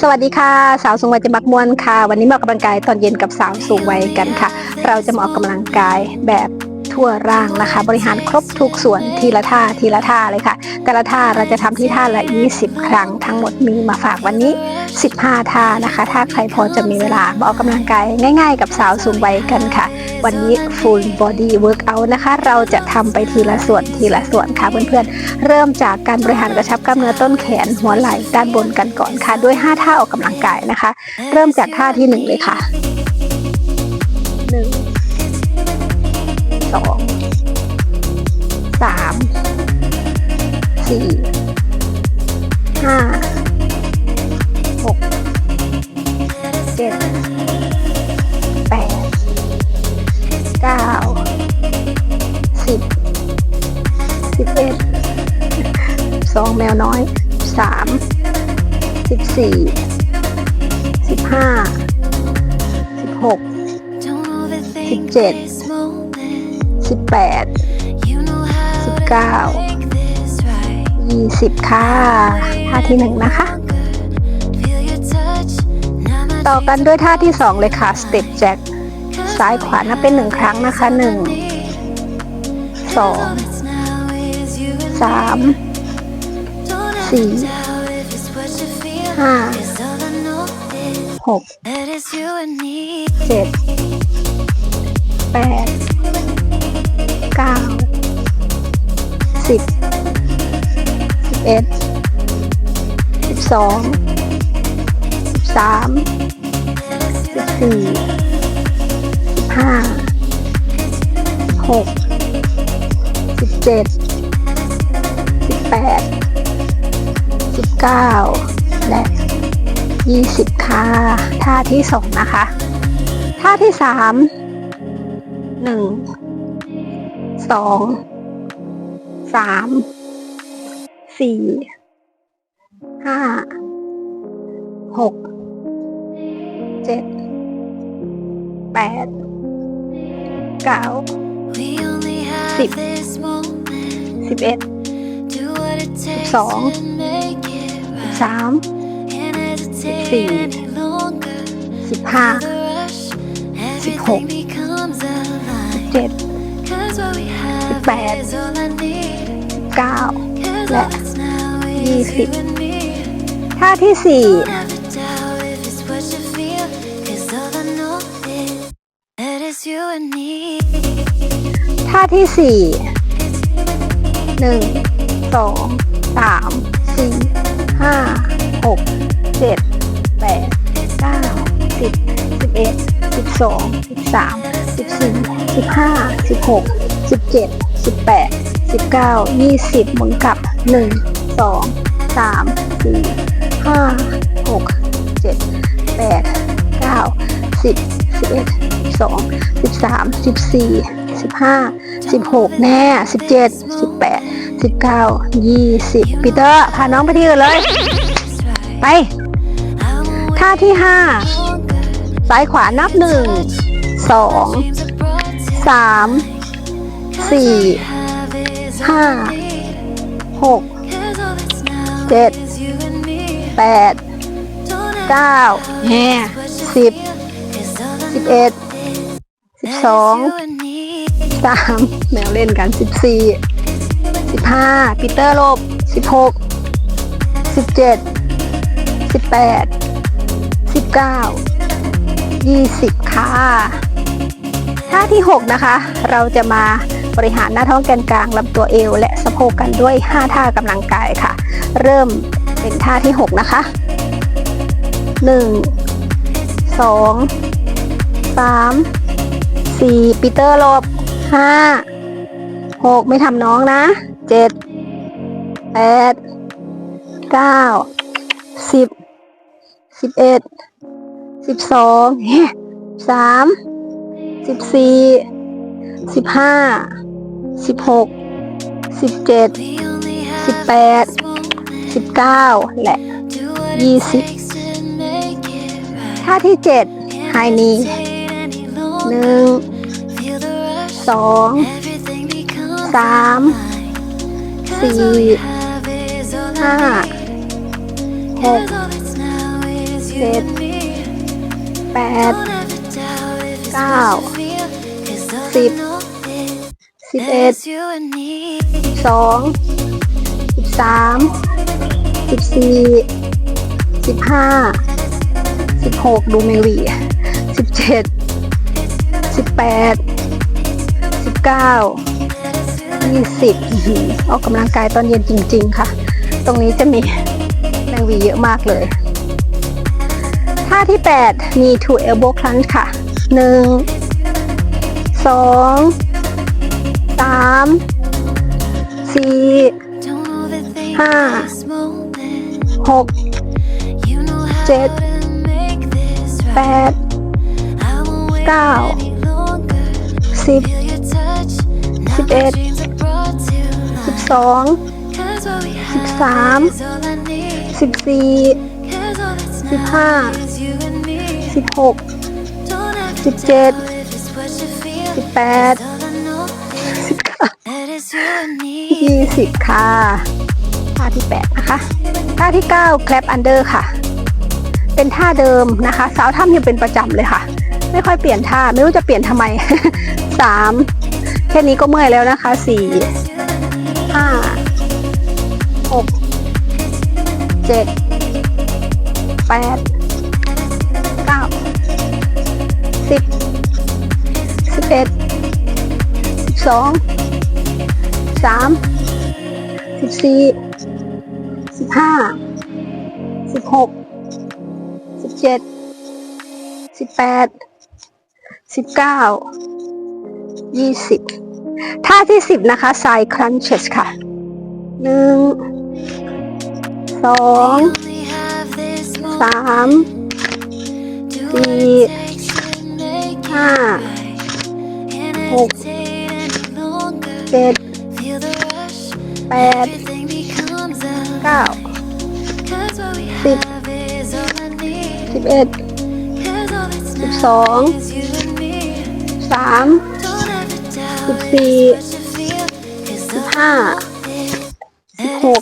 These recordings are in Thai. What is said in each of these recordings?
สวัสดีค่ะ สาวสูงวัยจะมักมวนค่ะ วันนี้มาออกกำลังกายตอนเย็นกับสาวสูงวัยกันค่ะ เราจะมาออกกำลังกายแบบทั่วร่างนะคะ บริหารครบทุกส่วนทีละท่าทีละท่าเลยค่ะ แต่ละท่าเราจะทำที่ท่าละ 20 ครั้งทั้งหมดมีมาฝากวันนี้ 15 ท่านะคะ ถ้าใครพอจะมีเวลามาออกกำลังกายง่าย ๆ กับสาวสูงวัยกันค่ะ วันนี้ full body workout นะคะ เราจะทำไปทีละส่วนทีละส่วนค่ะเพื่อนๆ เริ่มจากการบริหารกระชับกล้ามเนื้อต้นแขนหัวไหล่ด้านบนกันก่อนค่ะ ด้วย 5 ท่าออกกำลังกายนะคะ เริ่มจากท่าที่ 1 เลยค่ะหนึ่งสองสามสี่ห้าหกเจ็ด แมวน้อยสามสิบสี่สิบห้าสิบหกสิบเจ็ดสิบแปดสิบเก้ายี่สิบค่ะท่าที่หนึ่งนะคะ ต่อกันด้วยท่าที่สองเลยค่ะสเต็ปแจ็คซ้ายขวานับเป็นหนึ่งครั้งนะคะหนึ่งสองสาม สี่ห้าหกเจ็ดแปดเก้าสิบสิบเอ็ดสิบสองสิบสามสิบสี่สิบห้าหกสิบเจ็ดสิบแปด สิบเก้าและยี่สิบค่ะ ท่าที่สองนะคะ ท่าที่สามหนึ่งสองสามสี่ห้าหกเจ็ดแปดเก้าสิบสิบเอ็ดสอง สามสี่สิบห้าสิบหกสิบเจ็ดสิบแปดเก้าและยี่สิบบท่าที่สี่ท่าที่สี่หนึ่งสองสามสี่ ห้าหกเจ็ดแปดเก้าสิบสิบเอ็ดสิบสองสิบสามสิบสี่สิบห้าสิบหกสิบเจ็ดสิบแปดสิบเก้ายี่สิบหมุนกลับหนึ่งสองสามสี่ห้าหกเจ็ดแปดเก้าสิบสิบเอ็ดสิบสองสิบสามสิบสี่สิบห้าสิบหกแน่สิบเจ็ดสิบแปด สิบเก้ายี่สิบปีเตอร์ พาน้องไปที่อื่นเลย ไป ท่าที่ห้าซ้ายขวานับหนึ่งสองสามสี่ห้าหกเจ็ดแปดเก้าแน่สิบสิบเอ็ดสิบสองสามแมวเล่นกันสิบสี่ สิบห้าปีเตอร์ลบสิบหกสิบเจ็ดสิบแปดสิบเก้ายี่สิบค่ะท่าที่หกนะคะ เราจะมาบริหารหน้าท้องแกนกลางลำตัวเอว และสะโพกกันด้วย 5 ท่ากำลังกายค่ะ เริ่มเป็นท่าที่ 6 นะคะ 1 2 3 4ปีเตอร์ลบ 5 6 ไม่ทำน้องนะ 7 8 9 10 11 12 3 14สิบห้าสิบหกสิบเจ็ดสิบแปดสิบเก้าและยี่สิบท่าที่เจ็ดไฮนีหนึ่งสองสาม สี่ห้าหกเจ็ดแปดเก้าสิบสิบเอ็ดสองสิบสามสิบสี่สิบห้าสิบหกดูเมลีสิบเจ็ดสิบแปดสิบเก้า 20ออกกำลังกายตอนเย็นจริง ๆ ค่ะ ตรงนี้จะมีแมงวีเยอะมากเลยท่าที่ 8 มี two elbow crunch ค่ะ 1 2 3 4 5 6 7 8 9 10 11 สองสิบสามสิบสี่สิบห้าสิบหกสิบเจ็ดสิบแปดสิบเก้ายี่สิบค่ะท่าที่แปดนะคะท่าที่เก้าแคลปอันเดค่ะ เป็นท่าเดิมนะคะ สาวทำยังเป็นประจำเลยค่ะ ไม่ค่อยเปลี่ยนท่า ไม่รู้จะเปลี่ยนทำไมสามแค่นี้ก็เมื่อยแล้วนะคะสี่ 4 5 6 7 8 9 10 11 12สามสิบสี่สิบห้าสิบหกสิบเจ็ดสิบแปดสิบเก้ายี่สิบ ท่าที่สิบนะคะ side crunches ค่ะหนึ่งสองสามสี่ห้าหกเจ็ดแปดเก้าสิบสิบเอ็ดสิบสองสาม สิบสี่สิบห้าสิบหก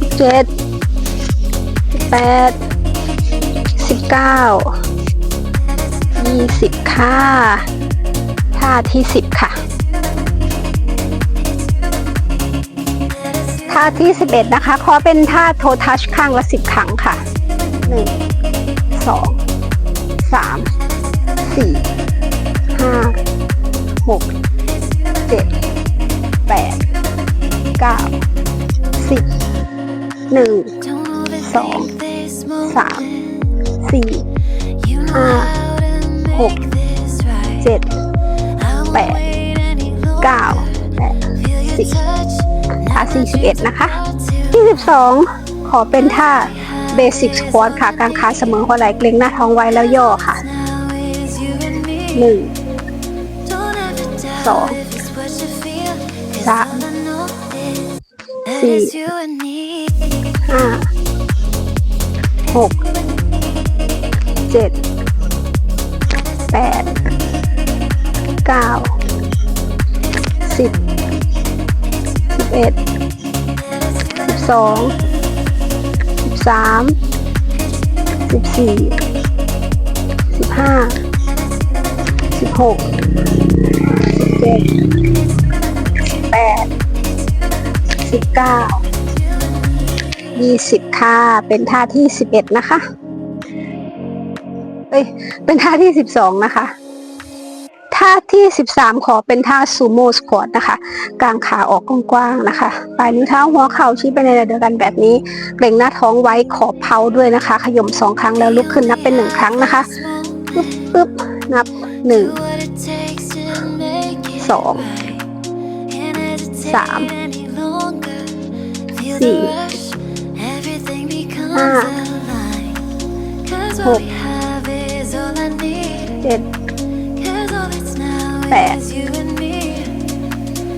สิบเจ็ดสิบแปดสิบเก้ายี่สิบค่ะ ท่าที่สิบค่ะ ท่าที่สิบเอ็ดนะคะ ขอเป็นท่าโททัชข้างละสิบครั้งค่ะหนึ่งสองสามสี่ หกเจ็ดแปดเก้าสิบหนึ่งสองสามสี่ห้าหกเจ็ดแปดเก้าแปดสิบท่าสี่สิบเอ็ดนะคะที่สิบสองขอเป็นท่าเบสิกสควอตค่ะกางขาเสมอหัวไหล่เกรงหน้าท้องไว้แล้วย่อค่ะหนึ่ง Sam. all I know is that สี่ห้าหกเจ็ดแปดเก้าสิบสิบเอ็ดสิบสองสิบสามสิบสี่สิบห้าสิบหก เจ็ดแปดสิบเก้ายี่สิบค่ะเป็นท่าที่สิบเอ็ดนะคะเอ้ยเป็นท่าที่สิบสองนะคะท่าที่สิบสามขอเป็นท่าซูโม่สควอตนะคะ กางขาออกกว้างๆนะคะ ปลายนิ้วเท้าหัวเข่าชี้ไปในระดับเดียวกันแบบนี้ เกร็งหน้าท้องไว้ขอบเพาด้วยนะคะ ขย่มสองครั้งแล้วลุกขึ้นนับเป็นหนึ่งครั้งนะคะปึ๊บปึ๊บนับหนึ่ง สอง right. Can't hesitate Sam. any longer. Feelสี่ the rush. Everything becomes ห้า alive. 'Cause ห what ก we have is all I need. เจ็ด 'Cause all that's now แปด is you and me.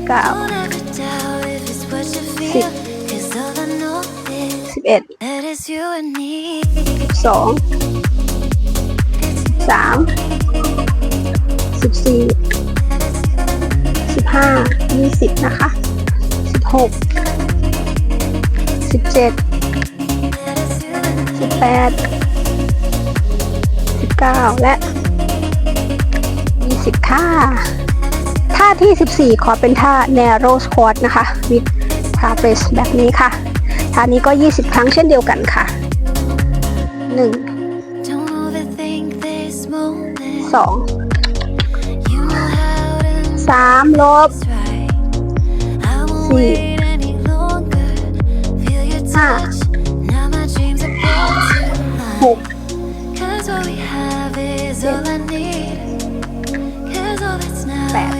เก้า Don't ever doubt if it's what you สิบ feel. 'Cause all I know is สิบเอ็ด that it's you and me. สองสามสิบสี่สิบ ห้ายี่สิบนะคะสิบหกสิบเจ็ด That it's you and me. สิบแปดสิบเก้าและยี่สิบค่ะท่าที่14ขอเป็นท่า narrow squat นะคะ with bar press แบบนี้ค่ะ ท่านี้ก็20ครั้งเช่นเดียวกันค่ะ1 Don't overthink this moment. 2 You know how สามลบสี่ห้าหกเจ็ดแปด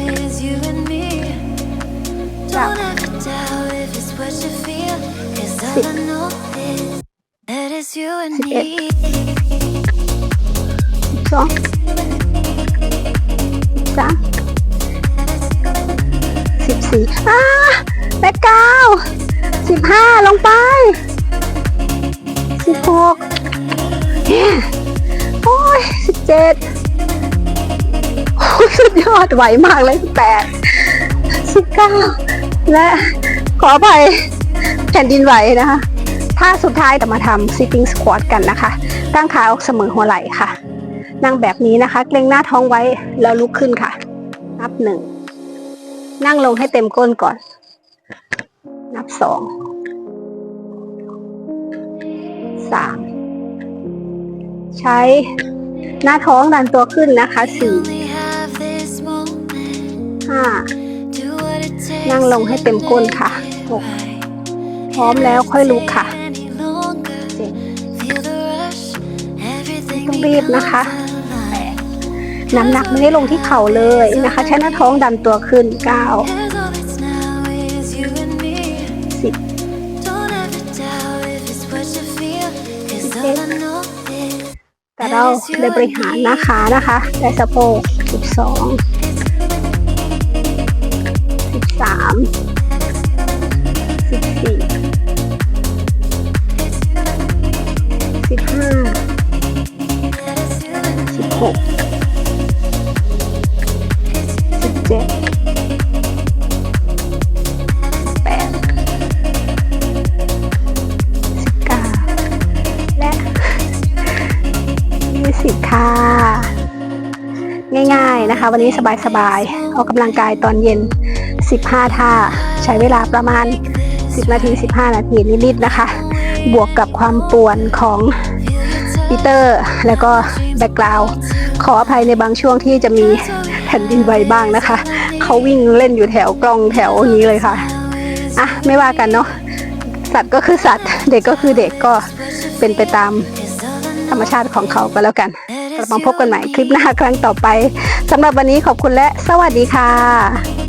เก้าสิบสิบเอ็ดสิบสองสาม สี่อ้าแปดเก้าสิบห้าลงไปสิบหกโอ้ยสิบเจ็ดสุดยอดไหวมากเลยสิบแปดสิบเก้าและขอไปแผ่นดินไหวนะคะท่าสุดท้ายแต่มาทำ sitting squat กันนะคะตั้งขาออกเสมอหัวไหล่ค่ะ นั่งแบบนี้นะคะ เกรงหน้าท้องไว้แล้วลุกขึ้นค่ะ นับหนึ่ง นั่งลงให้เต็มก้นก่อน นับสอง สาม ใช้หน้าท้องดันตัวขึ้นนะคะสี่ ห้า นั่งลงให้เต็มก้นค่ะหกพร้อมแล้วค่อยลุกค่ะ เจ็ดต้องรีบนะคะ น้ำหนักไม่ได้ลงที่เข่าเลยนะคะ ใช้หน้าท้องดันตัวขึ้นเก้า Cause all that's now is you and me. สิบ Don't ever doubt if it's what you feel. Cause all I know is แต่เราได้บริหารหน้าขานะคะได้สะโพกสิบสอง วันนี้สบายๆ ออกกำลังกายตอนเย็น 15 ท่า ใช้เวลาประมาณ 10 นาที 15 นาทีนิดๆนะคะ บวกกับความป่วนของปีเตอร์ แล้วก็แบ็กกราวด์ขออภัยในบางช่วงที่จะมีแผ่นดินไหวบ้างนะคะ เขาวิ่งเล่นอยู่แถวกล้องแถวนี้เลยค่ะ อะ ไม่ว่ากันเนาะ สัตว์ก็คือสัตว์ เด็กก็คือเด็กก็เป็นไปตามธรรมชาติของเขาก็แล้วกัน กลับมาพบกันใหม่คลิปหน้าครั้งต่อไปสำหรับวันนี้ขอบคุณและสวัสดีค่ะ